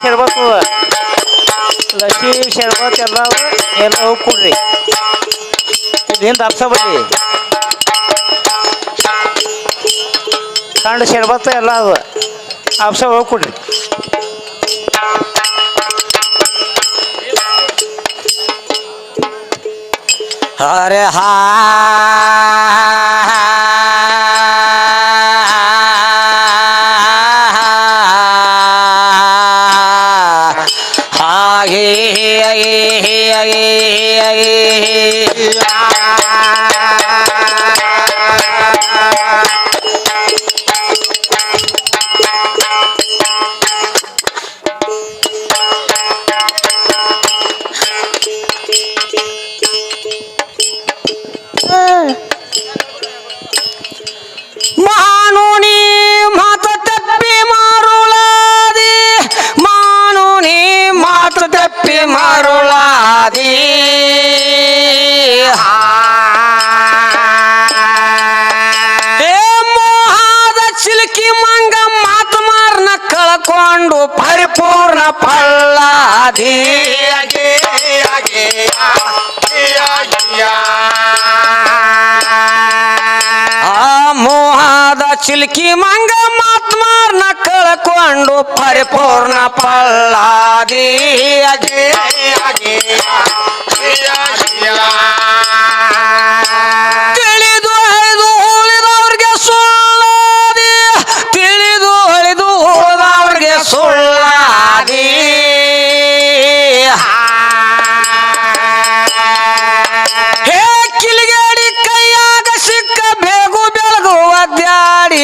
ಶರ್ಬತ್ ಲಸಿ ಶರ್ಬತ್ ಎಲ್ಲ ಎಲ್ಲವೂ ಕೊಡ್ರಿ. ಇದೇನು ದಪ್ಸ ಬರ್ರಿ ಕಂಡು ಶರ್ಬತ್ ಎಲ್ಲ ಅದು ಅಪ್ಸ ಹೋಗಿ ಕೊಡ್ರಿ. ಅರೆ ಹಾ ಹಾಗೆ ಹಾಗೆ ಮಾನುನಿ ಮೋಹದ ಚಿಲ್ಕಿ ಮಂಗ ಮಾತ್ಮಾರ್ನ ಕಳ್ಕೊಂಡು ಪರಿಪೂರ್ಣ ಪಳ್ಳಾದಿ ಅಜೇ ತಿಳಿದು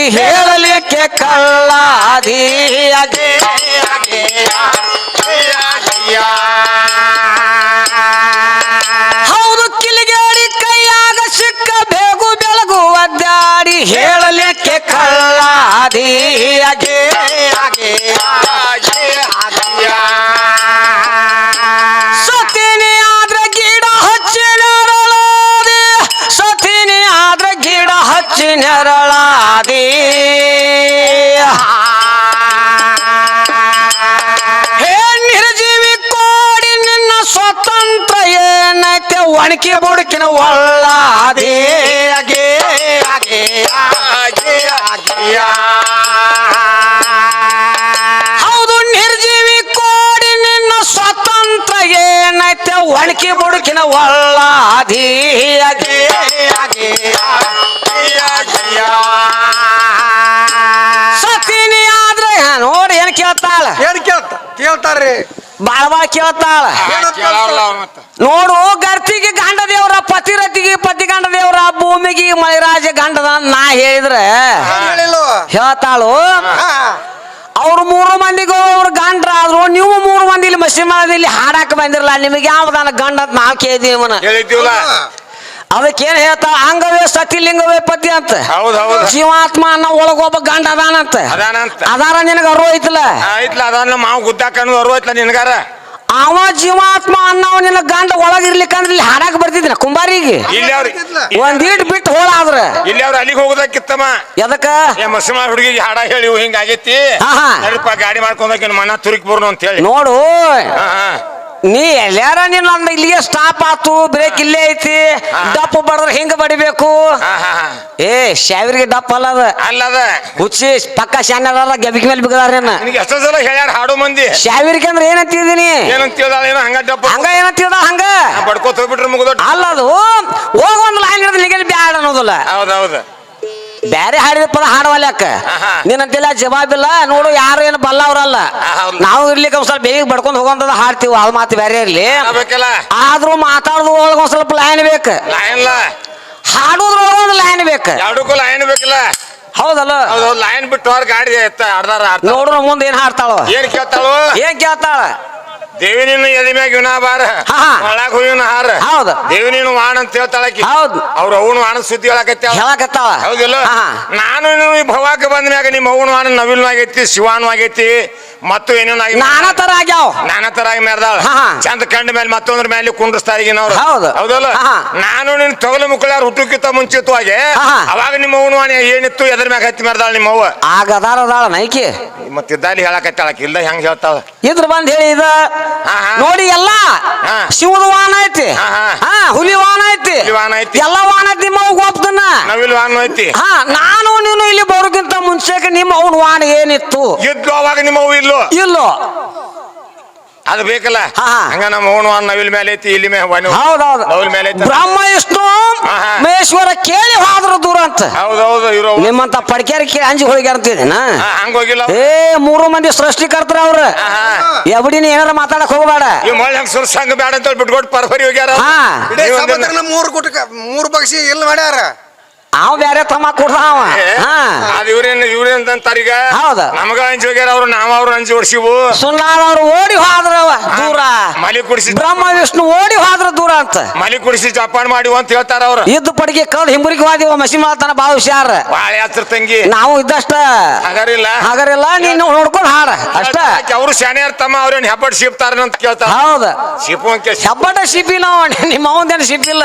ಹೇಳಲಿಕ್ಕೆ ಕಳ್ಳಾದಿ ಅದೇ ಹೌದು ಕಿಲಿಗೇಡಿ ಕೈಯಾಗ ಸಿಕ್ಕ ಬೇಗು ಬೆಳಗು ಒದ್ದಾಡಿ ಹೇಳಲಿಕ್ಕೆ ಕಳ್ಳಾದಿ ನೆರಳಾದಿ. ನಿರ್ಜೀವಿ ಕೋಡಿ, ನಿನ್ನ ಸ್ವತಂತ್ರ ಏನೈತೆ? ಒಣಕಿ ಬುಡಕಿನ ಒಳ್ಳಾದಿ. ಅಗೆ ಅಗೆ ಹೌದು ನಿರ್ಜೀವಿ ಕೋಡಿ, ನಿನ್ನ ಸ್ವತಂತ್ರ ಏನೈತೆ? ಒಣಕಿ ಬುಡಕಿನ ಒಳ್ಳಾದಿ. ಅಗೆ ಅಗೆ. ಕೇಳ್ತಾರ್ರಿ. ಬಾಳ ಬಾಳ ಕೇಳ್ತಾಳ. ನೋಡು ಗರ್ತಿಗೆ ಗಂಡ ದೇವ್ರ ಪತಿರತಿಗೆ ಪತಿ ಗಂಡ ದೇವ್ರ ಭೂಮಿಗೆ ಮಳೆರಾಜ ಗಂಡದ ನಾ ಹೇಳಿದ್ರೆ ಹೇಳ್ತಾಳು. ಅವ್ರು ಮೂರು ಮಂದಿಗೂ ಅವ್ರ ಗಂಡ್ರ ಆದ್ರು ನೀವು ಮೂರು ಮಂದಿ ಇಲ್ಲಿ ಮಸಿ ಇಲ್ಲಿ ಹಾಡಾಕ ಬಂದಿರಲ್ಲ ನಿಮಗೆ ಯಾವ್ದಾನ ಗಂಡ ಅಂತ ನಾವು ಕೇಳಿದೀವಿ ಇವನ ಅದಕ್ಕೇನ್ ಹೇಳ್ತಾವ ಅಂಗವೇ ಸತಿಲಿಂಗವೇ ಪತಿ ಅಂತ. ಹೌದ್ ಹೌದ್. ಜೀವಾತ್ಮ ಅನ್ನೋ ಒಳಗೊಬ್ಬ ಗಂಡ ಅದಾನಂತ ಅದಾನಂತ ಅದಾರ ನಿನಗ ಅರು ಐತಲ್ಲ ಐತ್ಲ ಅದನ್ನ ಮಾವು ಗುದ್ದಾಕ ಅರ್ವ ಐತ್ಲ ನಿನಗಾರ? ಅವ ಜೀವಾತ್ಮ ಅನ್ನೋ ನಿನ್ನ ಗಂಡ ಒಳಗಿರ್ಲಿಕ್ಕಂದ್ರೆ ಇಲ್ಲಿ ಹಾಡಾಕ ಬರ್ತಿದ್ನ ಕುಂಬಾರಿಗೆ? ಇಲ್ಲಿ ಅವ್ರಿ ಒಂದೀಟ್ ಬಿಟ್ಟು ಹೋಳಾದ್ರ ಇಲ್ಲಿ ಅವ್ರ ಅಲ್ಲಿಗೆ ಹೋಗೋದಕ್ಕಿತ್ತಮ್ಮ. ಎದಕ್ಕ? ಏ ಮುಸ್ಲಿಮ ಹುಡುಗಿಗೆ ಹಾಡ ಹೇಳಿ ಹಿಂಗಾಗೈತಿ ಗಾಡಿ ಮಾಡ್ಕೊಂಡೋಗಿ ಮನ ತುರಿಕ್ ಬರ್ನು ಅಂತ ಹೇಳಿ. ನೋಡು. ನೀ ಎಲ್ಲಾರ ನೀನ್ ಅಂದ ಇಲ್ಲಿಗೆ ಸ್ಟಾಪ್ ಆತು ಬ್ರೇಕ್ ಇಲ್ಲೇ ಐತಿ ಡಪ್ಪು ಬಡದ್ರ ಹಿಂಗ ಬಡಿಬೇಕು. ಏ ಶಾವಿರಿಗೆ ಡಪ್ ಅಲ್ಲ ಅದ. ಅಲ್ಲದ. ಹುಚ್ಚಿ ಪಕ್ಕ ಶಾನ್ಯದ ಗೆಬಿಕ್ ಮೇಲೆ ಬಿಗದಾರ ನಿನಗೆ ಎಷ್ಟೋ ಸಲ ಹೇಳ್ಯಾರ ಹಾಡು ಮಂದಿ? ಶಾವಿರಿಗೆ ಅಂದ್ರೆ ಏನಂತೀನಿ ಏನಂತ ಹೇಳ್ದಾಳ ಏನೋ ಹಂಗ ಡಬ್ಬ ಹಂಗ ಏನಂತಿದ ಹಂಗ? ಬಡ್ಕೋತ ಹೋಗ್ಬಿಟ್ರೆ ಮುಗಿದೊಟ್ಟು ಅಲ್ಲ ಅದು ಹೋಗ ಒಂದು ಲೈನ್ ಹಿಡಿದು ನಿಗಲಿ ಬ್ಯಾಡ ಹೌದು ಹೌದೌದು ಬ್ಯಾರೆ ಹಾಡಿದ ಪದ ಹಾಡವಲ್ಯಾಕ. ನೀನಂತಿಲ್ಲ ಜವಾಬಿಲ್ಲ ನೋಡು ಯಾರು ಏನು ಬಲ್ಲ ಅವರಲ್ಲ ನಾವು ಇರ್ಲಿಕ್ಕೆ ಒಂದ್ ಸ್ವಲ್ಪ ಬೇಗ ಬಡ್ಕೊಂಡು ಹೋಗೋಂಥದ್ದು ಹಾಡ್ತೀವಿ ಅದು ಮಾತು ಬೇರೆ ಇರ್ಲಿ. ಆದ್ರೂ ಮಾತಾಡೋದು ಒಳಗೆ ಒಂದ್ ಸ್ವಲ್ಪ ಲೈನ್ ಬೇಕು. ಹಾಡೋದ್ರೊಳಗೆ ಒಂದು ಲೈನ್ ಬೇಕು. ಎರಡಕ್ಕೂ ಲೈನ್ ಬೇಕಲ್ಲ. ಹೌದಲ್ಲ? ಲಯನ್ ಲೈನ್ ಬಿಟ್ಟು ಅವ್ರ ಗಾಡಿ. ನೋಡ್ರ ಮುಂದೆ ಏನ್ ಹಾಡ್ತಾಳ? ಏನ್ ಕೇಳ್ತಾಳೋ? ಏನ್ ಕೇಳ್ತಾಳ? ದೇವಿನಿನ ಎದೆ ಮ್ಯಾಗ ಬಾರ ಹಾ. ಒಳಗ ಹೂವಿನ ಹಾರ ಹೌದು. ದೇವಿನಿನ ವಾಣ ಅಂತ ಹೇಳ್ತಾಳಕಿ ಹೌದು. ಅವ್ರ ಅವನು ವಾಣ ಸುದ್ದಿ ಹೇಳಕತ್ತಾಳ ಹೌದಿಲ್ಲ ಹಾ. ನಾನು ಈ ಭವಾಕ ಬಂದ ಮ್ಯಾಗ ನಿಮ್ಮ ಅವನು ವಾಣ ನವಿಲ್ನು ಆಗೈತಿ ಶಿವಾನು ಆಗೈತಿ ಮತ್ತು ಏನೇನು ಆಗಿ ನಾನಾ ತರ ಆಗ್ಯಾವ ನಾನಾ ತರ ಆಗಿ ಮೆರ್ದಾಳ ಹಾ. ಚಂದ ಕಂಡ ಮೇಲೆ ಮತ್ತೊಂದ್ರ ಮೇಲೆ ಕುಂಡ್ರಸ್ತಾ ಈಗಿನವ್ರು ಹೌದು. ಹೌದಲ್ಲ ಹಾ. ನಾನು ನಿನ್ ತೊಗಲು ಮುಕ್ಕಳ ಹುಟ್ಟುಕಿತ್ತ ಮುಂಚಿತವಾಗಿ ಹಾ, ಹಾ. ಅವಾಗ ನಿಮ್ಮ ಅವನು ಏನಿತ್ತು ಎದ್ರ ಮ್ಯಾಗ ಹತ್ತಿ ಮೆರ್ದಾಳ ನಿಮ್ಮ ಅವ್ವ ಆಗ ಅದಾರ ಅದಾಳ ನೈಕಿ ಮತ್ತಿದ್ದಾಲಿ ಹೇಳಕತ್ತಾಳಕ್ ಇಲ್ಲ ಹೆಂಗ್ ಹೇಳ್ತಾಳ ಇದ್ರ ಬಂದ್ ಹೇಳಿ ಇದ ಹಾ, ಹಾ. ನೋಡಿ ಎಲ್ಲ. ಶಿವದ ವಾಹನ ಐತಿ. ಹಾ, ಹುಲಿ ವಾಹನ ಐತಿ. ಎಲ್ಲ ವಾಹನ ಐತಿ ನಿಮ್ಮ ಒಪ್ತನ ನಾವಿಲ್ ವಾಹನ ಐತಿ. ಹಾ ನಾನು ನೀನು ಇಲ್ಲಿ ಬರೋಕ್ಕಿಂತ ಮುಂಚೆಗೆ ನಿಮ್ಮ ಅವನ ವಾಹನ ಏನಿತ್ತು? ಇದ್ದು ಅವಾಗ ನಿಮ್ಮ ಇಲ್ಲೋ ಇಲ್ಲೋ. ಅದು ಬೇಕಲ್ಲ? ಹಾ, ಹಾ. ಹಂಗ ನಮ್ಮ ಅವನು ನವಿಲ್ ಮೇಲೆ ಐತಿ ಇಲ್ಲಿ ಹೌದೌದು. ನವಿಲ್ ಮೇಲೆ ಐತಿ ಬ್ರಹ್ಮ ವಿಷ್ಣು ಹಾ, ಹಾ. ಮಹೇಶ್ವರ ಕೇಳಿ ಹೋದ್ರ ದೂರ ಅಂತ. ಹೌದೌದು ಇರೋ ನಿಮ್ಮಂತ ಪಡ್ಕ್ಯಾರ ಕೇಳಿ ಅಂಜಿ ಹೋಗಿ ಅಂತಿದ್ದೀನ ಹಂಗ ಹೋಗಿಲ್ಲ ಏ ಮೂರು ಮಂದಿ ಸೃಷ್ಟಿಕರ್ತರ ಅವ್ರ. ಹಾ, ಹಾ. ಎಬಡಿನ ಏನಾರ ಮಾತಾಡಕ್ ಹೋಗ್ಬೇಡ. ಈ ಮಳೆ ಹಂಗ ಸುರ್ಸಂಗ ಬೇಡ ಅಂತ ಬಿಟ್ಕೊಟ್ಟು ಪರ್ಫರಿ ಹೋಗ್ಯಾರ. ಹಾ. ಇಡೀ ಮೂರು ಕುಟುಕ ಮೂರು ಪಕ್ಷಿ ಎಲ್ಲಿ ಮಾಡ್ಯಾರ? ಅವ್ ಬ್ಯಾರೆ ತಮ್ಮ ಕೊಡ್ತಾವ ಹಾ. ಅದ್ ಇವ್ರೇನ್ ಇವ್ರೇನ್ ಅಂತಾರೀಗ ಹೌದು. ನಮಗ ಅಂಜಿ ಹೋಗ್ಯಾರ ಅವ್ರು ನಾವ್ ಅವ್ರು ಅಂಜಿ ಓಡ್ಸಿವು ಅವ್ರು ಓಡಿ ಹೋದ್ರವ ದೂರ. ಮಲಿ ಕುಡಿಸಿ ಬ್ರಹ್ಮ ವಿಷ್ಣು ಓಡಿ ಹೋದ್ರ ದೂರ ಅಂತ. ಮಲಿ ಕುಡಿಸಿ ಜಪಾನ್ ಮಾಡಿ ಅಂತ ಹೇಳ್ತಾರ ಅವ್ರ. ಇದ್ದ ಪಡಿಗೆ ಕಳ್ ಹಿಂಬರಿಗೆ ಹೋದಿವ ಮಸಿ ಮಾಡ್ತಾನ ಬಾವು ಹುಷಾರ. ಬಾಳೆ ಹತ್ರ ತಂಗಿ. ನಾವು ಇದ್ದಷ್ಟ ಹಗರಿಲ್ಲ. ಹಗರಿಲ್ಲ ನೀನು ನೋಡ್ಕೊಂಡು ಹಾಡ ಅಷ್ಟ. ಅವ್ರು ಶಾನೆ ತಮ್ಮ ಅವ್ರೇನ್ ಹೆಬ್ಬಟ್ ಶಿಪ್ತಾರ ಅಂತ ಕೇಳ್ತಾರ? ಹೌದ. ಶಿಪು ಹೆಬ್ಬಟ ಶಿಪಿಲ್ಲ ನಿಮ್ಮ ಅವಂದೇನು ಶಿಪಿಲ್ಲ.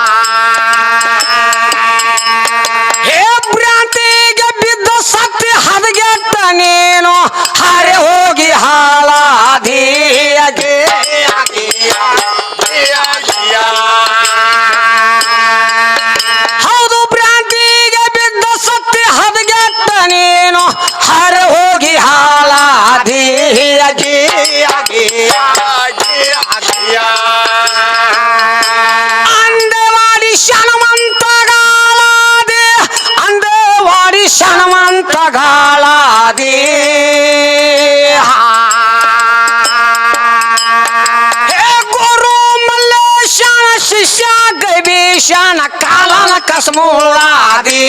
ಗವಿಶನ ಕಾಲನ ಕಸ್ಮೂಳಾದಿ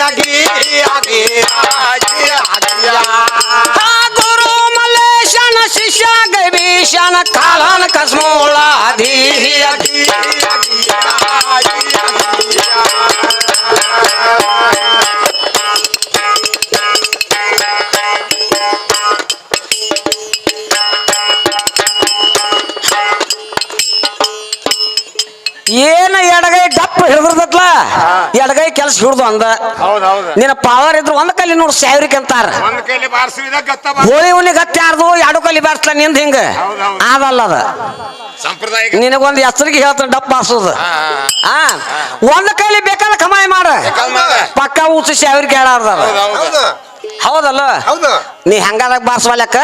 ಅಗಿ ಅಗಿ ಗುರು ಮಲೇಶನ ಶಿಷ್ಯ ಗವಿಷಣ ಕಾಲನ ಏನ ಎಡಗೈ ಡಪ್ಪ ಹಿಡಿದಿರ್ತತ್ಲ? ಎಡಗೈ ಕೆಲಸ ಹಿಡ್ದು ಅಂದ. ಹೌದ್ ಹೌದ್. ನಿನ್ನ ಪವರ್ ಇದ್ರು ಒಂದ್ ಕಲ್ಲಿ ನೋಡು ಸಾವಿರಕ್ಕೆ ಅಂತಾರ. ಹೋಳಿ ಹುಣ್ಣಿಗೆ ಹತ್ತಿ ಯಾರ್ದು? ಎರಡು ಕಲ್ಲಿ ಬಾರ್ಸ್ಲ ನಿಂದ ಹಿಂಗ. ಆದಲ್ಲ. ಅದಲ್ಲ ಅದ. ಸಂಪ್ರದಾಯ ನಿನಗೊಂದು ಹೆಸರಿಗೆ ಹೇಳ್ತಾನೆ ಡಪ್ಪ ಹಾಸೋದು ಹಾ, ಆ ಒಂದ್ ಕೈಲಿ ಬೇಕಾದ ಕಮಾಯಿ ಮಾಡ. ಪಕ್ಕ ಉಚ್ಚ ಸಾವಿರ ಕೇಳಾರ್ದ ಹೌದ್ ಹೌದ್. ಹೌದು. ಹೌದಲ್ಲ? ಹೌದು. ನೀ ಹಂಗಾದಾಗ ಬಾರಿಸ್ವಾಲಕ್ಕ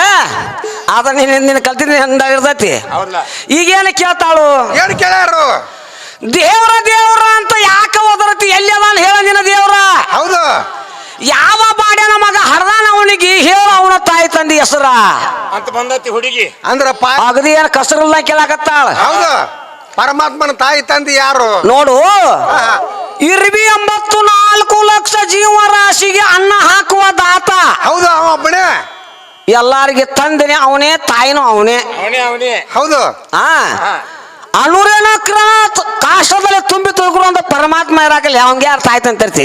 ಆದ್ರೆ ನೀನ್ ನಿನ್ನ ಕಲ್ತಿದ್ ಹಂಗ ಇರ್ತೈತಿ. ಈಗೇನು ಈಗೇನ ಕೇಳ್ತಾಳು? ಏನು ಕೇಳ್ಯಾರು? ದೇವ್ರ ದೇವ್ರ ಅಂತ ಯಾಕ ಓದರತಿ? ಎಲ್ಲಿ ಅದಾನ ಹೇಳ ನಿನ್ನ ದೇವ್ರ? ಹೌದು. ಯಾವ ಬಾಡ್ಯಾನ ಮಗ ಹರದಾನ ಅವನಿಗೆ ಹೇಳ ಅವನ ತಾಯಿ ತಂದಿ ಹೆಸರ? ಅಂತ ಬಂದತಿ ಹುಡುಗಿ. ಅಂದ್ರ ಪಾ ಅಗದಿ ಏನ್ ಕಸರಲ್ಲ ಕೇಳಾಕತ್ತಾಳ? ಹೌದು. ಪರಮಾತ್ಮನ ತಾಯಿ ತಂದೆ ಯಾರು? ನೋಡು. ಇರ್ಬಿ ಎಂಬತ್ತು ನಾಲ್ಕು ಲಕ್ಷ ಜೀವ ರಾಶಿಗೆ ಅನ್ನ ಹಾಕುವ ದಾತ. ಹೌದು ಅವ ಒಬ್ಬನೇ. ಎಲ್ಲಾರಿಗೆ ತಂದನೆ ಅವನೇ ತಾಯಿನೂ ಅವನೇ. ಅವನೇ ಅವನೇ. ಹೌದು. ಆ ಅನುರೇನ ಕ್ರಾತ್ ಕಾಷ್ಟದಲ್ಲಿ ತುಂಬಿ ತುಳ್ಕೊಳ್ಳುವಂತ ಪರಮಾತ್ಮ ಇರಾಕಲ್ಲ ಅವಂಗೆ ಯಾರು ತಾಯ್ತ ಅಂತಿರ್ತಿ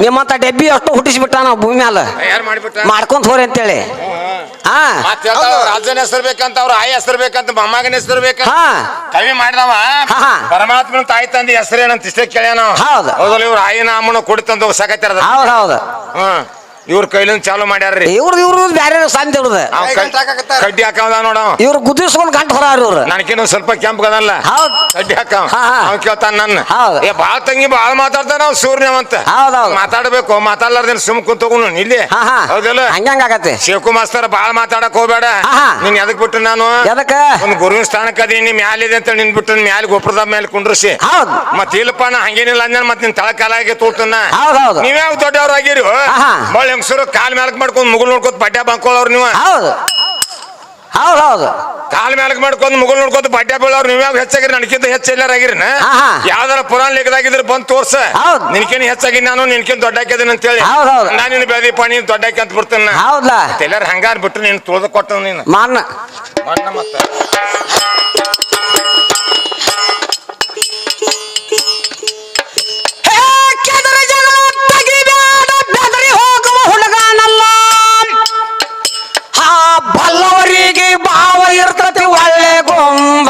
ನಿಮ್ಮಂತ ಡೆಬ್ಬಿ ಅಷ್ಟು ಹುಟ್ಟಿಸ್ಬಿಟ್ಟ ನಾವು ಭೂಮಿ ಮ್ಯಾಲ. ಮಾಡ್ಕೊಂತ ಹೋರಿ ಅಂತೇಳಿ. ಹಾ. ರಾಜನ ಹೆಸರು ಬೇಕಂತ ಅವ್ರ ಆಯಿ ಹೆಸರು ಬೇಕಂತ ಮೊಮ್ಮಗನ ಹೆಸರು ಬೇಕಂತ ಕವಿ ಮಾಡಿದವ. ಪರಮಾತ್ಮನ ತಾಯಿ ತಂದೆ ಹೆಸರೇನಂತ ಇಷ್ಟೇ ಕೇಳ್ಯಾನ ಹೌದು. ಹೌದಲ್ಲ ಇವ್ರ ಆಯಿನ ಅಮ್ಮನ ಕೊಡಿ ತಂದು ಹೌದು ಹೌದ್ ಹೌದು. ಹ್ಮ್. ಇವ್ರ ಕೈಲಿಂದ ಚಾಲು ಮಾಡ್ಯಾರ್ರಿ. ಇವ್ರದ್ದು ಇವ್ರದ್ದು ಬ್ಯಾರೆ ಸಂತ ಇವ್ರದ್ದು ಅವ್ ಕೈ ಗಂಟ್ ಹಾಕಾಕತ್ತಾರ. ಕಡ್ಡಿ ಹಾಕವ ನೋಡ ಇವ್ರು ಗುದ್ದಿಸ್ಕೊಂಡು ಗಂಟ ಹೊರ ಇವ್ರು. ನನಗೇನು ಸ್ವಲ್ಪ ಕೆಂಪ್ ಕದಲ್ಲ ಹೌದ್. ಕಡ್ಡಿ ಹಾಕವ್. ಹಾ, ಹಾ. ಅವ್ ಕೇಳ್ತಾನ ನನ್ನ ಹೌದ್. ಏ ಬಾಳ ತಂಗಿ ಬಾಳ ಮಾತಾಡ್ತಾನ ಅವ್ ಸೂರ್ಯವಂತ ಹೌದ್ ಹೌದ್. ಮಾತಾಡ್ಬೇಕು ಮಾತಾಡ್ಲಾರ್ದೇನ್ ಸುಮ್ ಕುಂತೋಗುನು ಇಲ್ಲಿ. ಹಾ ಹಾ. ಹೌದಲ್ಲ? ಹಂಗಂಗ ಆಗತ್ತೆ. ಶೇಖು ಮಾಸ್ತರ್ ಬಾಳ ಮಾತಾಡಕ್ ಹೋಗ್ಬೇಡ. ಹಾ, ಹಾ. ನೀನ್ ಎದಕ್ ಬಿಟ್ಟು ನಾನು? ಎದಕ್ಕ? ಒಂದು ಗುರುವಿನ ಸ್ಥಾನಕ್ಕೆ ಅದೀನಿ ಮ್ಯಾಲಿದೆ ಅಂತ ನಿನ್ ಬಿಟ್ಟು ಮ್ಯಾಲ ಗೊಬ್ಬರದ ಮೇಲೆ ಕುಂಡ್ರಿಸಿ. ಹೌದ್. ಮತ್ ಇಲ್ಲಪ್ಪ ನಾ ಹಂಗೇನಿಲ್ಲ ಅಂದ್ರೆ ಮತ್ ನಿನ್ ತಳ ಕಾಲಾಗೆ ತೋಟನ ಹೌದ್ ಹೌದ್. ನೀವ್ಯಾವ ದೊಡ್ಡವ್ರ ಆಗಿರಿ ಹೆಂಗಸರು ಕಾಲ್ ಮ್ಯಾಲಕ್ ಮಾಡ್ಕೊಂಡ್ ಮುಗುಲ್ ನೋಡ್ಕೊತ ಪಡ್ಯ ಬಂಕೋಳವ್ರ ನೀವು? ಹೌದು. ಹೌದು ಹೌದು. ಕಾಲ್ ಮ್ಯಾಲಕ್ ಮಾಡ್ಕೊಂಡು ಮುಗುಲ್ ನೋಡ್ಕೊತ ಪಡ್ಯ ಬೀಳವ್ರು ನೀವ್ಯಾವ ಹೆಚ್ಚಾಗಿರಿ? ನನಗಿಂತ ಹೆಚ್ಚು ಎಲ್ಲಾರಾಗಿರಿ ಹಾ, ಹಾ. ಯಾವ್ದಾರ ಪುರಾಣ ಲೆಕ್ಕದಾಗಿದ್ರೆ ಬಂದ್ ತೋರ್ಸ. ಹೌದ್. ನಿನ್ಕಿನ್ ಹೆಚ್ಚಾಗಿ ನಾನು ನಿನ್ಕಿನ್ ದೊಡ್ಡಾಕಿದ್ದೀನಿ ಅಂತ ಹೇಳಿ ಹೌದ್, ಹೌದ್. ನಾನು ನಿನ್ನ ಪಾಣಿ ದೊಡ್ಡಾಕಿ ಅಂತ ಬಿಡ್ತೇನೆ ಹೌದಾ ಎಲ್ಲಾರ ಹಂಗಾರ್ ಬಿಟ್ಟು ನೀನು ತುಳ್ದು ಕೊಟ್ಟ ನೀನು. ಮಾನ ಮಣ್ಣ ಮತ್ತ. ಇರ್ತತಿ ಒಳ್ಳೆ ಗೊಂಬ.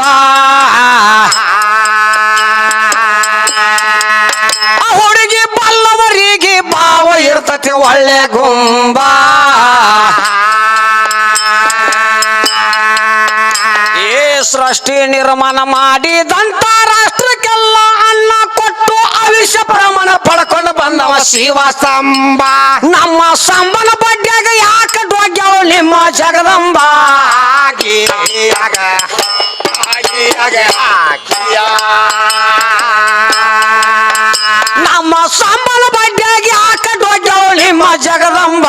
ಹುಡುಗಿ ಬಲ್ಲವರಿಗೆ ಭಾವ ಇರ್ತತಿ ಒಳ್ಳೆ ಗೊಂಬ. ಏ ಸೃಷ್ಟಿ ನಿರ್ಮಾಣ ಮಾಡಿದಂತ ರಾಷ್ಟ್ರಕ್ಕೆಲ್ಲ ಅನ್ನ ಕೊಟ್ಟು ಅವಿಷ ಪ್ರಮಾಣ ಪಡ್ಕೊಂಡು ಬಂದವ ಶಿವ ಸಂಬ. ನಮ್ಮ ಸಂಬನ ಬಡ್ಡ್ಯಾಗ ಯಾಕೆ ಡೋಗ್ಯಾವ ನಿಮ್ಮ ಜಗದಂಬ ಆಗ. ನಮ್ಮ ಸಂಬಳ ಬಡ್ಡಿಯಾಗಿ ಯಾಕೆ ಡೋಗ್ಯಾವ ನಿಮ್ಮ ಜಗದಂಬ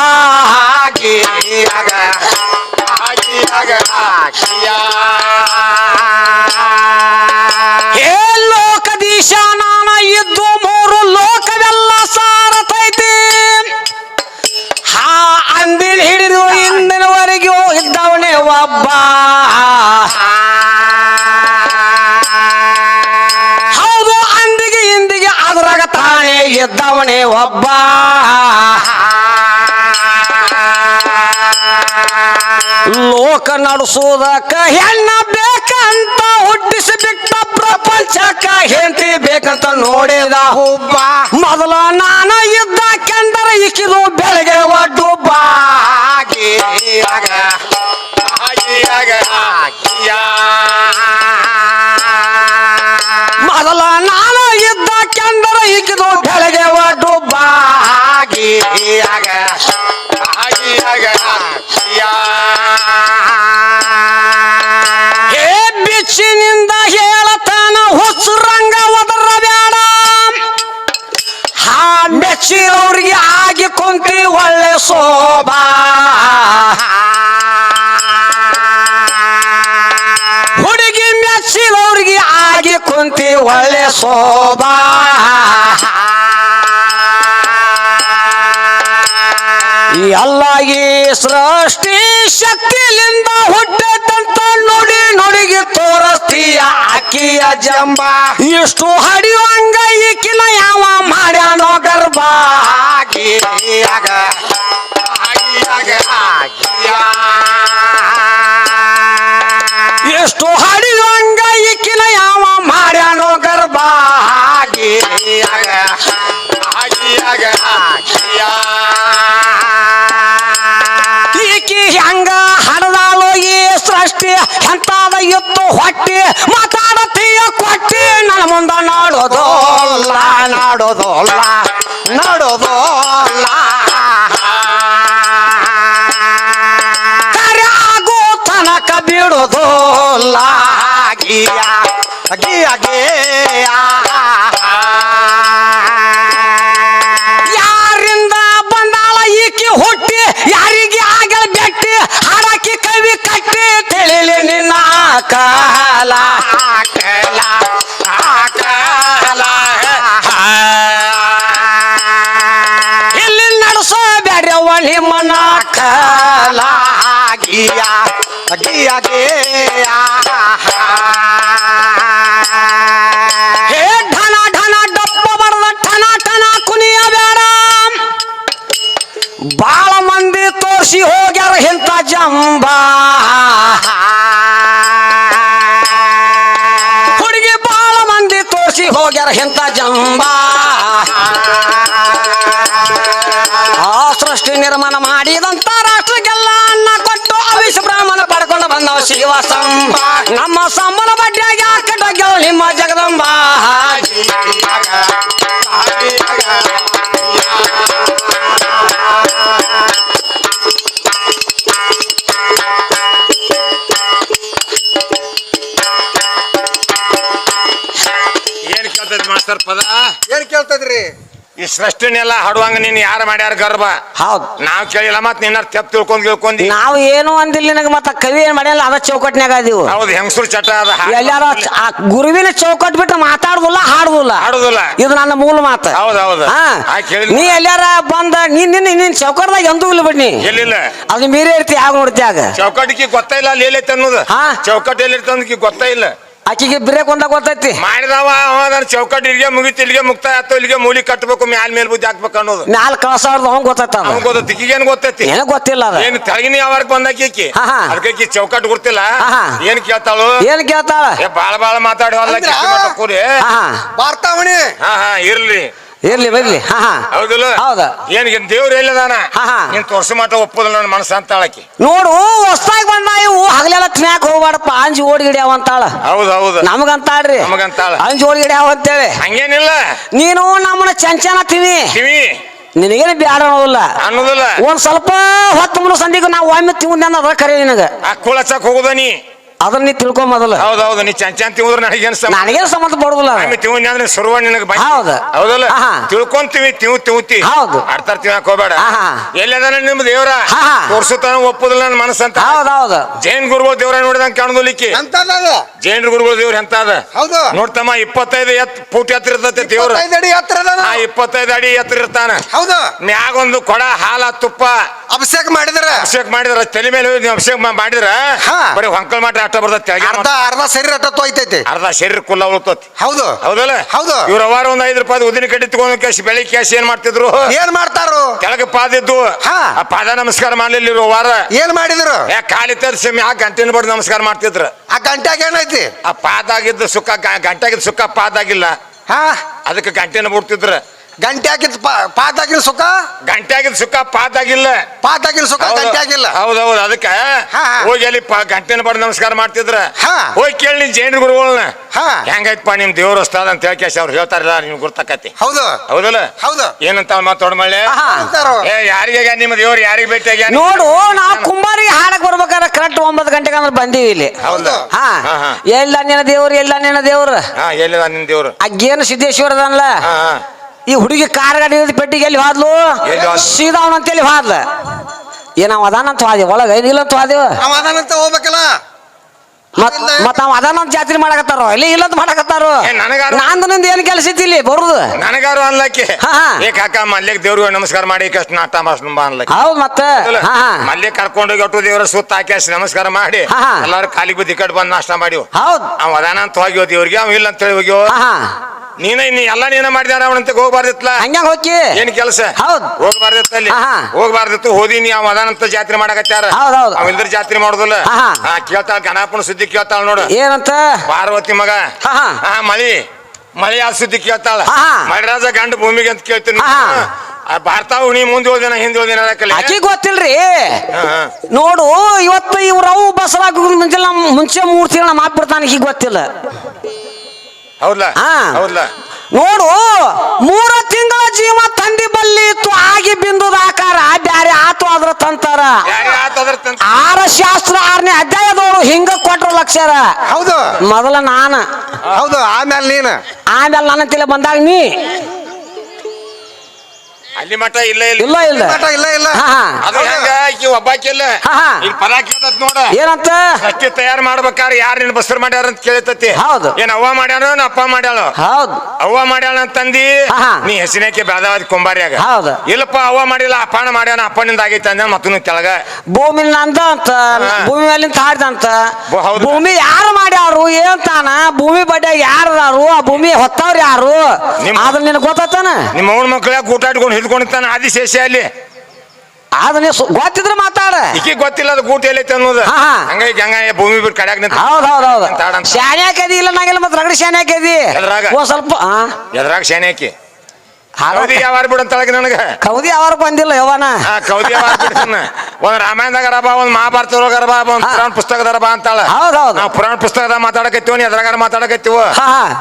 ಆಗ ಆಗಿಯಾಗ, ಹೌದು, ಅಂದಿಗೆ ಇಂದಿಗೆ ಅದ್ರಾಗ ತಾನೇ ಇದ್ದವನೇ ಒಬ್ಬ. ಲೋಕ ನಡೆಸುವುದಕ್ಕ ಹೆಣ್ಣ ಬೇಕಂತ ಹುಟ್ಟಿಸಿಬಿಟ್ಟ ಪ್ರಪಂಚಕ್ಕ ಹೆಂಡತಿ ಬೇಕಂತ ನೋಡಿದ ಹುಬ್ಬ. ಮೊದಲ ನಾನು ಇದ್ದ ಕೆಂಡರ ಇಕ್ಕಿದು ಬೆಳಗ್ಗೆ ಒಡ್ಡುಬ್ಬ. ಆಗಿಯಾಗ, ಆಗಿಯಾಗ, ಆಗಿಯಾ. ಹೇ ಬಿಚ್ಚಿನಿಂದ ಹೇಳತಾನ ಹುಚ್ಚರಂಗ ಒದರ ಬೇಡ ಹಾ ಮೆಚ್ಚಿರೋರಿಗೆ ಆಗಿ ಕುಂತಿ ಒಳ್ಳೆ ಶೋಭಾ ಹುಡುಗಿ ಮೆಚ್ಚಿರೋರಿಗೆ ಆಗಿ ಕುಂತಿ ಒಳ್ಳೆ ಶೋಭಾ ಎಲ್ಲ ಈ ಸೃಷ್ಟಿ ಶಕ್ತಿಲಿಂದ ಹುಟ್ಟದಂತ ನೋಡಿ ನುಡಿಗೆ ತೋರಿಸ್ತೀಯ ಆಕಿಯ ಜಂಬ. ಇಷ್ಟು ಹಡಿಯುವಂಗ ಈಕಿನ ಯಾವ ಮಾಡ್ಯಾನೋ ಗರ್ಭ ಆಗಿ ಆಗಿಯಾಗ, ಇತ್ತು ಹೊಟ್ಟಿ ಮಾತಾಡತೀಯ ಕೊಟ್ಟಿ ನನ್ನ ಮುಂದ ನೋಡೋದೋಲ್ಲ ನೋಡೋದೋಲ್ಲ ನೋಡೋದೋಲ್ಲ. ಕರೆ ಆಗೋ ತನಕ ಬಿಡೋದೋಲ್ಲ ಗಿಯ ಕಾಲ ಆಕಲ, ಆಕಲ. ಇಲ್ಲಿ ನಡೆಸೋ ಬ್ಯಾಡ್ಯವ್ವ ನಿಮ್ಮನ್ನ ಕಾಲ ಗಿಯಾ ಗಿಯ ಗಿಯ ತೋರಿಸಿ ಹೆಂತ ಜಂಬಾ? ಆ ಸೃಷ್ಟಿ ನಿರ್ಮಾಣ ಮಾಡಿದಂತ ರಾಷ್ಟ್ರಕ್ಕೆಲ್ಲ ಅನ್ನ ಕೊಟ್ಟು ಅವಿಷ ಬ್ರಾಹ್ಮಣ ಪಡ್ಕೊಂಡು ಬಂದವ ಶಿವ ಸಂಬ ನಮ್ಮ ಸಂಬಳ ಬಡ್ಡಿಯಾಗಿ ಸೃಷ್ಟಿನೆಲ್ಲ ಹಾಡುವಂಗ ನೀನ್ ಯಾರು ಮಾಡ್ಯಾರ ಗರ್ಭ ಹೌದು. ನಾವ್ ಕೇಳಿಲ್ಲ ಮತ್ ನಿನ್ನ ತೆಪ್ ತಿಳ್ಕೊಂಡ್ ಕೇಳ್ಕೊಂಡಿ ನಾವು ಏನು ಅಂದಿಲ್ಲ ನಿನಗ ಮತ್ತ ಕವಿ ಏನ್ ಮಾಡ್ಯಲ್ಲ ಅದ ಚೌಕಟ್ನ್ಯಾಗ ಅದೀವು ಹೌದು ಹೆಂಗಸರು ಚಟ ಅದ ಎಲ್ಲಾರ ಆ ಗುರುವಿನ ಚೌಕಟ್ ಬಿಟ್ಟು ಮಾತಾಡುದಿಲ್ಲ ಹಾಡುದಿಲ್ಲ. ಹಾಡುದಿಲ್ಲ. ಇದು ನನ್ನ ಮೂಲ ಮಾತು. ಹೌದ್ ಹೌದ್. ಹಾ. ಆ ಕೇಳಿಲ್ಲ ನೀ ಎಲ್ಲಾರ ಬಂದ ನೀನ್ ನಿನ್ನ ನಿನ್ ಚೌಕಟ್ದಾಗ ಎಂದೂ ಇಲ್ಲ ಬಿಡ್ನಿ ಎಲ್ಲಿಲ್ಲ ಅದು ಮೀರೇ ಇರ್ತಿ ಆಗ ನೋಡ್ತಿ ಆಗ. ಚೌಕಟ್ಟಿಗೆ ಗೊತ್ತಾ ಇಲ್ಲ ಅಲ್ಲಿ ಎಲ್ಲೈತೆ ಅನ್ನೋದು. ಹಾ. ಚೌಕಟ್ ಎಲ್ಲಿರ್ತ ಅನ್ನೋದಕ್ಕೆ ಗೊತ್ತಾ ಇಲ್ಲ. ಆಕಿಗೆ ಬ್ರೇಕ್ ಒಂದಾಗ ಗೊತ್ತೈತಿ. ಮಾಡಿದವ ಅವ ಚೌಕಟ್ ಇಲ್ಲಿಗೆ ಮುಗಿತು ಇಲ್ಲಿಗೆ ಮುಕ್ತಾಯ ಆಯ್ತು ಇಲ್ಲಿಗೆ ಮೂಲಿ ಕಟ್ಟಬೇಕು ಮ್ಯಾಲ್ ಮೇಲ್ ಬುದ್ಧಿ ಹಾಕ್ಬೇಕು ಅನ್ನೋದು. ಮ್ಯಾಲ ಕಳ್ಸಾರ್ದ ಅವ್ನ್ ಗೊತ್ತೈತ ಅವ್ನ್ ಗೊತ್ತ ತಿಕ್ಕಿಗೇನ್ ಗೊತ್ತೈತಿ? ಏನ ಗೊತ್ತಿಲ್ಲ ಅದ. ಏನ್ ತೆಳಗಿನ ಯಾವಾಗ ಬಂದಾಕಿ ಹಾ, ಹಾ. ಅದಕ್ಕೆ ಚೌಕಟ್ ಗುರ್ತಿಲ್ಲ ಹಾ, ಹಾ. ಏನ್ ಕೇಳ್ತಾಳು? ಏನ್ ಕೇಳ್ತಾಳ? ಏ ಬಾಳ ಬಾಳ ಮಾತಾಡಿ ಕೂರಿ. ಹಾ ಹಾ. ಬರ್ತಾವಣಿ. ಹಾ ಹಾ ಇರ್ಲಿ. ಇರ್ಲಿ ಬರ್ಲಿ. ಹಾ ಹಾ. ಹೌದಿಲ್ಲ? ಹೌದ. ಏನ್ ದೇವ್ರ ಎಲ್ಲದಾನ ಹಾ, ಹಾ. ನೀನ್ ತೋರ್ಸ ಮಟ್ಟ ಒಪ್ಪುದಿಲ್ಲ ನನ್ನ ಮನಸ್ಸು ಅಂತಾಳಕಿ ನೋಡು ಹೊಸ್ದಾಗಿ ಬಂದ ಇವು ಹಗಲೆಲ್ಲ ತಿನ್ನಾಕ ಹೋಗ್ಬಾರ್ದಪ್ಪ. ಅಂಜಿ ಓಡ್ಗಿಡ್ಯಾವ ಅಂತಾಳ. ಹೌದು ಹೌದು. ನಮಗಂತಾಳ್ರಿ. ನಮಗಂತಾಳ. ಅಂಜಿ ಓಡ್ಗಿಡ್ಯಾವ ಅಂತೇಳಿ. ಹಂಗೇನಿಲ್ಲ. ನೀನು ನಮ್ಮನ್ನ ಚಂಚನ ತಿವಿ ಕಿವಿ ನಿನಗೇನು ಬ್ಯಾಡ ಅನ್ನೋದಿಲ್ಲ. ಅನ್ನೋದಿಲ್ಲ. ಒಂದ್ ಸ್ವಲ್ಪ ಹೊತ್ತು ಮುನ್ನ ಸಂದಿಗೆ ನಾವು ಒಮ್ಮೆ ತಿಂದ ಅದ ಕರೆ ನಿನಗ. ಆ ಕುಳಚಕ್ಕೆ ಹೋಗುದ ನೀ? ಅದನ್ನ ನೀ ತಿಳ್ಕೊ ಮೊದಲ ಹೌದ್ ಹೌದು ನೀ ಚಂಚ ಅಂತ ನನಗೆ ನನಗೇನ್ ಸಮ ನನಗೇನು ಸಂಬಂಧ ಪಡುದಿಲ್ಲ. ಆಮೇಲೆ ತಿಂವಿ ಅಂದ್ರೆ ಸುರುವ ನಿನಗೆ ಹೌದು. ಹೌದಲ್ಲ. ತಿಳ್ಕೊಂತೀವಿ ತಿವ್ ತಿವ್ತಿ ಹೌದು. ಅರ್ಥ ತಿನ್ನಕ್ ಹೋಗ್ಬೇಡ ಆಹಾ. ಎಲ್ಲದಾನ ನಿಮ್ ದೇವ್ರ ಹಾ. ತೋರ್ಸುತ್ತಾನ ಒಪ್ಪುದಿಲ್ಲ ನನ್ನ ಮನಸ್ಸಂತ ಹೌದು ಹೌದು ಜೈನ್ ಗುರುಗಳು ದೇವರ ನೋಡಿದಂಗ ಕಾಣದೋಲಿಕ್ಕೆ ಅಂತದ ಜೈನ್ ಗುರುಗಳು ದೇವ್ರ ಎಂತ ಅದ ಹೌದು ನೋಡ್ತಮ್ಮ ಇಪ್ಪತ್ತೈದು ಎತ್ ಫೂಟ್ ಎತ್ತರ ಇರ್ತೈತೆ ದೇವ್ರ ಇಪ್ಪತ್ತೈದು ಅಡಿ ಎತ್ತರ ಅದಾನ. ಆ ಇಪ್ಪತ್ತೈದು ಅಡಿ ಎತ್ತರ ಇರ್ತಾನ ಹೌದು ಮ್ಯಾಗೊಂದು ಕೊಡ ಹಾಲ ತುಪ್ಪ ಅಭಿಷೇಕ ಮಾಡಿದ್ರ ಅಭಿಷೇಕ ಮಾಡಿದ್ರ ತಲೆ ಮೇಲೆ ನೀವು ಅಭಿಷೇಕ ಮಾ- ಮಾಡಿದ್ರ ಹಾ. ಬರೀ ಹೊಂಕಲ್ ಮಾಟ ಅಷ್ಟ ಬರ್ತೈತಿ ಅರ್ಧ ಅರ್ಧ ಶರೀರ ಅಟ್ಟ ಐತೈತಿ ಅರ್ಧ ಶರೀರ ಕುಲ್ಲ ಉಳ್ತತಿ. ಹೌದು. ಹೌದಲ್ಲ? ಹೌದು. ಇವ್ರ ಅವಾರ ಒಂದ್ ಐದು ರೂಪಾಯಿ ಉದಿನ ಕಡ್ಡಿ ತಗೊಂಡ್ ಕ್ಯಾಶ್ ಬೆಳಿಗ್ಗೆ ಕ್ಯಾಶ್ ಏನ್ ಮಾಡ್ತಿದ್ರು? ಏನ್ ಮಾಡ್ತಾರು? ಕೆಳಗೆ ಪಾದಿದ್ದು. ಆ ಪಾದ ನಮಸ್ಕಾರ ಮಾಡ್ಲಿಲ್ಲ ಇವ್ರ ವಾರ ಏನ್ ಮಾಡಿದ್ರು? ಯಾ ಕಾಲಿ ತರ್ಸಿ ಆ ಗಂಟಿನ ಬಡ್ದು ನಮಸ್ಕಾರ ಮಾಡ್ತಿದ್ರು. ಆ ಗಂಟ್ಯಾಗ ಏನೈತಿ? ಆ ಪಾದಾಗಿದ್ದು ಸುಖ ಗ- ಗಂಟೆಗಿದ್ದ ಸುಖ ಪಾದಾಗಿಲ್ಲ. ಹಾ. ಅದಕ್ಕೆ ಗಂಟೆನ ಬಿಡ್ತಿದ್ರ ಗಂಟ್ಯಾಗಿದ್ ಪಾತಾಗಿನ ಸುಖ? ಗಂಟೆಗಿದ್ದ ಸುಖ ಪಾದಾಗಿಲ್ಲ. ಪಾತಾಗಿನ ಸುಖ ಗಂಟೆ ಆಗಿಲ್ಲ ಹೌದೌದು ಅದಕ್ಕೆ. ಹೋಗಿ ಅಲ್ಲಿ ಪ- ಗಂಟೆನ ಬಡ ನಮಸ್ಕಾರ ಮಾಡ್ತಿದ್ರ. ಹಾ. ಹೋಗಿ ಕೇಳಿ ನೀನ್ ಜೈನ ಗುರುಗಳನ್ನ ಹಾ. ಹೆಂಗೈತಪ್ಪ ನಿಮ್ ದೇವ್ರ ಹೊಸ್ತಾದ ಅಂತ ಹೇಳ್ಕೇಶ್ ಅವ್ರು ಹೇಳ್ತಾರಲ್ಲ ನಿಮ್ಗೆ ಗುರ್ತಕತಿ. ಹೌದು. ಹೌದಲ್ಲ? ಹೌದು. ಏನಂತ ಮಾತಾಡ ಮಳೆ ಏ ಯಾರಿಗೆ ನಿಮ್ಮ ದೇವ್ರು? ಯಾರಿಗೆ ಭೇಟಿ ಆಗ್ಯಾನ? ನೋಡು ನಾವು ಕುಂಬಾರಿಗೆ ಹಾಡಕ್ ಬರ್ಬೇಕಾದ್ರೆ ಕರೆಕ್ಟ್ ಒಂಬತ್ತು ಗಂಟೆಗೆ ಅಂದ್ರೆ ಬಂದೀವಿ ಇಲ್ಲಿ. ಹೌದು. ಹಾ. ಹಾ, ಹಾ. ಎಲ್ಲ ನಿನ್ನ ದೇವ್ರು ಎಲ್ಲ ನಿನ್ನ ದೇವ್ರು? ಹಾ ಎಲ್ಲ ನಿನ್ ದೇವ್ರು? ಅಗ್ಗೇನು ಸಿದ್ದೇಶ್ವರದಲ್ಲ ಹಾ ಹಾ. ಈ ಹುಡುಗಿ ಕಾರ್ ಗಾಡಿ ಪೆಟ್ಟಿಗೆ ಎಲ್ಲಿ ಹೋದ್ಲು? ಸೀದಾ ಅವನಂತೇಳಿ ಹೋದ್ಲ? ಏನಾವ ಅದಾನಂತ ಹೋದೇವ್ ಒಳಗ ಏನಿಲ್ಲ ಅಂತ ಹೋದೇವ. ಅದಾನಂತ ಹೋಗ್ಬೇಕಲ್ಲ? ಮತ್ ಮತ್ ಅವ ಅದಾನಂತ ಜಾತ್ರೆ ಮಾಡಕತ್ತಾರ? ಇಲ್ಲಿ ಇಲ್ಲಂತ ಮಾಡಕತ್ತಾರೋ? ಏ, ನನಗಾರು- ಏನ್ ಕೆಲಸ ಇತ್ತು ಇಲ್ಲಿ ಬರುದು? ನನಗಾರು ಅನ್ಲಕ್ಕಿ. ಹಾ, ಹಾ. ಏ ಕಾಕ ಮಲ್ಲಿಗೆ ದೇವ್ರಿಗೆ ನಮಸ್ಕಾರ ಮಾಡಿ ಕಷ್ಟ ನಾಟ ಮಾಸ್ನುಂಬ ಹೌದು ಹೌದ್ ಮತ್ತ. ಹಾ ಹಾ. ಮಲ್ಯ ಕರ್ಕೊಂಡೋಗಿ ಒಟ್ಟು ದೇವ್ರ ಸುತ್ತ ಹಾಕಿ ನಮಸ್ಕಾರ ಮಾಡಿ ಹಾ, ಹಾ. ಎಲ್ಲಾರು ಕಾಲಿಗೆ ಬುದ್ಧಿ ಕಟ್ ಬಂದು ನಾಷ್ಟ ಮಾಡಿವ್. ಹೌದ್. ಅವ ಅದಾನ ಅಂತ ಹೋಗ್ಯೋ ದೇವ್ರಿಗೆ ಅವ ಇಲ್ಲ ಅಂತ ಹೇಳಿ ಹೋಗ್ಯೋ ಹಾ ಹಾ. ನೀನ ನೀ ಎಲ್ಲ ನೀನ ಮಾಡಿದಾರ ಅವನಂತ ಹೋಗ್ಬಾರ್ದಿತ್ಲ? ಹಂಗ್ಯಾಂಗ ಹೋಗಿ ಏನ್ ಕೆಲಸ? ಹೌದ್. ಹೋಗ್ಬಾರ್ದಿತ್ತು ಅಲ್ಲಿ? ಹಾ, ಹಾ. ಹೋಗ್ಬಾರ್ದಿತ್ತು ಹೋದಿ ನೀ ಅವ ಅದಾನಂತ ಜಾತ್ರೆ ಮಾಡಕತ್ತಾರ. ಹೌದ್, ಹೌದ್. ಅವ ಇಲ್ದ್ರ ಜಾತ್ರೆ ಮಾಡುದಿಲ್ಲ. ಹಾ, ಹಾ. ಹಾ ಕೇಳ್ತಾಳ ಗಣಪನ ಸುದ್ದಿ ಕೇಳ್ತಾಳ ನೋಡು. ಏನಂತ? ಪಾರ್ವತಿ ಮಗ. ಹಾ, ಹಾ. ಹಾ ಮಳಿ. ಮಳಿ ಆ ಸುದ್ದಿ ಕೇಳ್ತಾಳ. ಹಾ, ಹಾ. ಮಳಿರಾಜ ಗಂಡ ಭೂಮಿಗೆ ಅಂತ ಕೇಳ್ತೀನಿ. ಹಾ, ಹಾ. ಆ ನೀ ಮುಂದೆ ಹೋದಿನ ಹಿಂದೆ ಹೋದಿನ ಅದಕ್ಕಲ್ಲ ಆಕಿ ಗೊತ್ತಿಲ್ರಿ. ಹಾ, ಹಾ. ನೋಡು ಇವತ್ತು ಇವ್ರ ಅವು ಬಸವಾಗ ಮುಂಚೆ ನಮ್ಮ ಮುಂಚೆ ಮೂರ್ ತಿಂಗಳ ಮಾಡ್ಬಿಡ್ತಾನೆ ಈಗ ಗೊತ್ತಿಲ್ಲ. ಹೌದ್ಲಾ? ಹಾ. ಹೌದ್ಲಾ? ನೋಡು ಮೂರ ತಿಂಗಳ ಜೀವ ತಂದಿ ಬಲ್ಲಿ ಇತ್ತು ಆಗಿ ಬಿಂದುದ ಆಕಾರ ಬ್ಯಾರೆ ಆತು ಅದ್ರ ತಂತಾರ. ಯಾರೇ ಆರ ಶಾಸ್ತ್ರ ಆರನೇ ಅಧ್ಯಾಯದವರು ಹಿಂಗ ಕೊಟ್ರು ಲಕ್ಷರ. ಹೌದು. ಮೊದಲ ನಾನು. ಹೌದು ಆಮೇಲೆ ನೀನು. ಆಮೇಲೆ ನನ್ನ ತಿಳಿ ಬಂದಾಗ ನೀ. ಅಲ್ಲಿ ಮಠ ಇಲ್ಲ ಇಲ್ಲ. ಇಲ್ಲ ಇಲ್ಲ. ಮಠ ಇಲ್ಲ ಇಲ್ಲ. ಹಾ, ಹಾ. ಅದು ಹೆಂಗ? ಒಬ್ಬಾಕಿಲ್ಲ ಹಾ, ಹಾ. ಇಲ್ಲಿ ಪರ ಕೇಳ್ತತ್ ನೋಡ. ಏನಂತ? ಅಕ್ಕಿ ತಯಾರು ಮಾಡ್ಬೇಕಾದ್ರೆ ಯಾರು ನಿನ್ ಬಸರ್ ಮಾಡ್ಯಾರ ಅಂತ ಕೇಳತತಿ. ಹೌದು. ಏನ್ ಅವ್ವ ಮಾಡ್ಯಾನ ಏನ್ ಅಪ್ಪ ಮಾಡ್ಯಾಳ? ಹೌದ್. ಅವ್ವ ಮಾಡ್ಯಾಳ ಅಂತಂದಿ ಹಾ, ಹಾ. ನೀ ಹೆಸನೇಕೆ ಬೆಳದಾವತಿ ಕೊಂಬಾರಿಯಾಗ. ಹೌದು. ಇಲ್ಲಪ್ಪ ಅವ್ವ ಮಾಡಿಲ್ಲ ಅಪ್ಪನ ಮಾಡ್ಯಾನ ಅಪ್ಪನಿಂದ ಆಗೈತೆ ಅಂದ ಮತ್ತೂ ಕೆಳಗ. ಭೂಮಿ ನಂದ ಅಂತ ಹಾ. ಭೂಮಿ ಮೇಲಿಂದ ಹಾಡ್ದಂತ ಬೊ- ಹೌದು. ಭೂಮಿ ಯಾರು ಮಾಡ್ಯಾರು ಏನಂತಾನ ಭೂಮಿ ಬಡ್ಯಾಗ ಯಾರು ಆ ಭೂಮಿ ಹೊತ್ತವ್ರು ಯಾರು? ನಿಮ್ಮ- ಅದ್ರ ನಿನ್ ಗೊತ್ತಾನ ನಿಮ್ಮ ಅವನ ಮಕ್ಕಳ ಗೂಟಾಡ್ಕೊಂಡು ಹಿಡ್ಕೊಂಡಿರ್ತಾನ ಆದಿಶೇಷ ಅಲ್ಲಿ ಅದನ್ನ ಗೊತ್ತಿದ್ರೆ ಮಾತಾಡ. ಈಕಿ ಗೊತ್ತಿಲ್ಲ ಅದು ಗೂಟ ಎಲ್ಲೈತೆ ಅನ್ನೋದು. ಹಾ, ಹಾ. ಹಂಗಾಗಿ ಹಂಗ ಭೂಮಿ ಬಿಟ್ಟು ಕಡ್ಯಾಗ ನಿಂತ ಹೌದ್ ಹೌದ್ ಹೌದ್. ಶಾನೆ ಹಾಕದಿ ಇಲ್ಲ ನಂಗಿಲ್ಲ ಮತ್ತೆ ರಗಡಿ ಶಾನೆ ಹಾಕದಿ ಎದ್ರಾಗ? ಸ್ವಲ್ಪ ಆ, ಎದ್ರಾಗ ಶೇನೆ ಕೌದಿ ಯಾವಾರ ಬಿಡಂತಾಳಗ ನನಗ. ಕೌದಿ ಯಾವಾರ ಬಂದಿಲ್ಲ ಯವನ ಕೌದಿ ಯಾವಾರ ಬಿಡ್ತಾನ ಒಂದ್ ರಾಮಾಯಣದಾಗ ಬಾ ಒಂದ್ ಮಹಾಭಾರತದೊಳಗಾರ ಬಾ ಒಂದ್. ಪುರಾಣ ಪುಸ್ತಕದ ಬಾ ಅಂತಾಳ. ಹೌದ್ ಹೌದ್. ನಾವು ಪುರಾಣ ಪುಸ್ತಕದ ಮಾತಾಡಕತ್ತೀವ ನೀ ಎದ್ರಾಗಾರ ಮಾತಾಡಕತ್ತೀವ.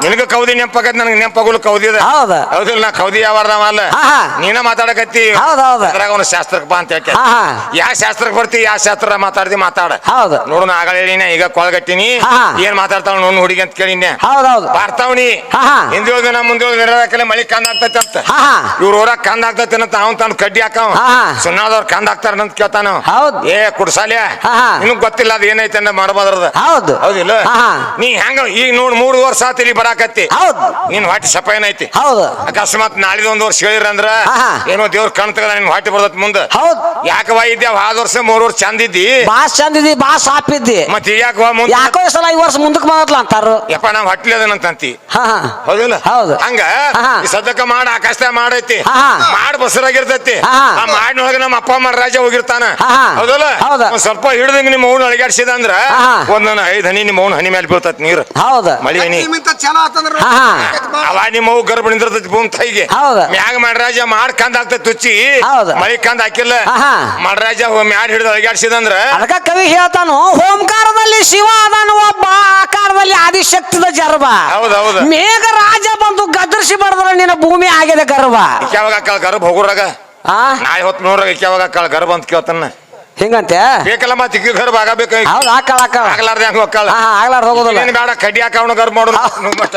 ನಿನಗ ಕೌದಿ ನೆನಪಾಗತ್ ನನಗೆ ನೆನಪಾಗಲು ಕೌದಿದ ಹೌದ್. ಹೌದಿಲ್ಲ ನಾ ಕೌದಿ ಯಾವಾರದವ ಅಲ್ಲ. ನೀನ ಮಾತಾಡಕತ್ತಿ. ಹೌದೌದು ಹೌದ್. ಅದ್ರಾಗ ಒಂದು ಶಾಸ್ತ್ರಕ್ಕೆ ಬಾ ಅಂತ ಹೇಳ್ಕೆ. ಯಾವ ಶಾಸ್ತ್ರಕ್ಕೆ ಬರ್ತಿ ಯಾವ ಶಾಸ್ತ್ರ ಮಾತಾಡ್ತಿ ಮಾತಾಡ. ಹೌದು. ನೋಡು ನಾ ಆಗಲೇ ಹೇಳಿನ ಈಗ ಕೊಳಗಟ್ಟಿನಿ. ಏನ್ ಮಾತಾಡ್ತಾಳ ನೋಡ್ ಹುಡುಗಿ ಅಂತ ಕೇಳಿನ ಹೌದ್ ಹೌದು. ಬರ್ತಾವನಿ. ಹಿಂದೆ ಹೋದ ನಾ ಮುಂದೆ ಹೋದ ಮಳಿ ಕಂದ ಆಗ್ತೈತೆ ಅಂತ ಹಾ ಹಾ. ಇವ್ರ ಊರಾಗ ಕಂದ ಅವ್ನ್ ತಾನು ಕಡ್ಡಿ ಹಾಕವ್. ಹಾ, ಹಾ. ಸುಣ್ಣದವ್ರ ಕಂದ ಹಾಕ್ತಾರಂತ ಕೇಳ್ತಾನ? ಹೌದ್. ಏ ಕುಡ್ಸಾಲೆ? ಹಾ, ಹಾ. ನಿನಗ್ ಗೊತ್ತಿಲ್ಲ ಅದ ಏನೈತೆ ಅಂದ ಮಾಡಬಾರ್ದ ಹೌದು. ಹೌದಿಲ್ಲ? ಹಾ, ಹಾ. ನೀ ಹೆಂಗ ಈಗ ನೋಡ್ ಮೂರು ವರ್ಷ ಆತ ಇಲ್ಲಿ ಬರಾಕತ್ತಿ. ಹೌದು. ನಿನ್ ಹೊಟ್ಟಿ ಸಪ ಏನೈತಿ? ಹೌದು. ಅಕಸ್ಮಾತ್ ನಾಳಿದ ಒಂದ್ ವರ್ಷ ಹೇಳಿರಂದ್ರ ಅಂದ್ರ ಹಾ. ಏನೋ ದೇವ್ರ ಕಣ್ ತಗ ನಿನ್ ಹೊಟ್ಟಿ ಬರ್ತೈತಿ ಮುಂದ. ಹೌದು. ಯಾಕವಾ ಇದ್ದೆ ಆದ್ ವರ್ಷ ಮೂರ್ ವರ್ಷ ಚಂದ ಇದ್ದಿ. ಬಾಸ್ ಚಂದ ಇದ್ದಿ ಬಾ ಸಾಪ್ ಇದ್ದಿ. ಮತ್ ಮುಂದ? ಯಾಕೋ ಈ ಸಲ ಈ ವರ್ಷ ಮುಂದಕ್ಕೆ ಬಂದತ್ಲ ಅಂತಾರ? ಯಪ್ಪ ನಾವ್ ಹಟ್ಲಿ ಅದನಂತಂತಿ. ಹಾ ಹಾ. ಹೌದಿಲ್ಲ? ಹೌದು. ಹಂಗ ಹಾ. ಈ ಸದ್ಯಕ್ಕ ಮಾಡ ಆಕಾಶದಾಗ ಮಾಡೈತಿ ಹಾ. ಮಾಡ್ ಬಸರಾಗಿರ್ತೈತಿ ಹಾ, ಹಾ. ಆ ಮಾಡಿನೊಳಗ ನಮ್ಮ ಅಪ್ಪ ಅಮ್ಮ ರಾಜ ಹೋಗಿರ್ತಾನ ಹಾ. ಹೌದಲ್ಲ ಹೌದು. ಒಂದ್ ಸ್ವಲ್ಪ ಹಿಡಿದಂಗ ನಿಮ್ಮ ಅವ್ನ ಅಳಗಾಡ್ಸಿದ ಅಂದ್ರ ಹಾ. ಒಂದೊಂದ್ ಐದ್ ಹನಿ ನಿಮ್ಮ ಅವ್ನ ಹನಿ ಮೇಲೆ ಬೀಳ್ತೈತಿ ನೀರು ಹೌದ ಮಳಿ ಹನಿ ನಿಮ್ಮಿಂತ ಚಲೋ ಆತಂದ್ರ ಹಾ, ಹಾ. ಅವ ನಿಮ್ಮ ಅವು ಗರ್ಭ ನಿಂದಿರ್ತೈತಿ ಭೂಮಿ ತೈಗೆ ಹೌದು. ಮ್ಯಾಗ ಮಾಡ್ರಾಜ ಮಾಡ್ ಕಂದ ಆಗ್ತೈತಿ ತುಚ್ಚಿ ಹೌದು. ಮಳಿ ಕಂದ ಹಾಕಿಲ್ಲ ಹಾ, ಹಾ. ಮಾಡ್ರಾಜ ಮ್ಯಾಡ್ ಹಿಡಿದು ಅಳಿಗಾಡ್ಸಿದಂದ್ರ ಅದಕ್ಕ ಕವಿ ಹೇಳ್ತಾನು ಓಂಕಾರದಲ್ಲಿ ಶಿವ ಅದಾನು ಒಬ್ಬ ಆಕಾರದಲ್ಲಿ ಆದಿಶಕ್ತಿದ ಜರ್ಬ ಹೌದೌದು ಹೌದು. ಮೇಘ ರಾಜ ಬಂದು ಗದರ್ಸಿ ಬಡದ್ರ ನಿನ್ನ ಭೂಮಿ ಆಗಿದೆ ಗರ್ಭ ಯಾವಾಗ ಅಕ್ಕಳ ಗರ್ಭ ಹೋಗೋರಾಗ? ಆ? ನಾಳೆ ಹೊತ್ತು ನೋಡ್ರಾಗ ಯಾವಾಗ ಅಕ್ಕಳ ಗರ್ಭ ಅಂತ ಕೇಳ್ತಾನ. ಹಿಂಗಂತೆ? ಬೇಕಲ್ಲ ಮತ್ತೆ ಇಕ್ಕಿ ಗರ್ಭ ಆಗಬೇಕು ಹೌದು ಆಕಳ ಆಕಳ. ಆಗ್ಲಾರ್ದೆ ಹಂಗ ಅಕ್ಕಳ ಹಾ ಹಾ ಆಗ್ಲಾರ್ದ ಹೋಗೋದಿಲ್ಲ. ಏನ್ ಬೇಡ ಕಡ್ಡಿ ಹಾಕವನ ಗರ್ಭ ಮಾಡೋದು ಮಟ್ಟ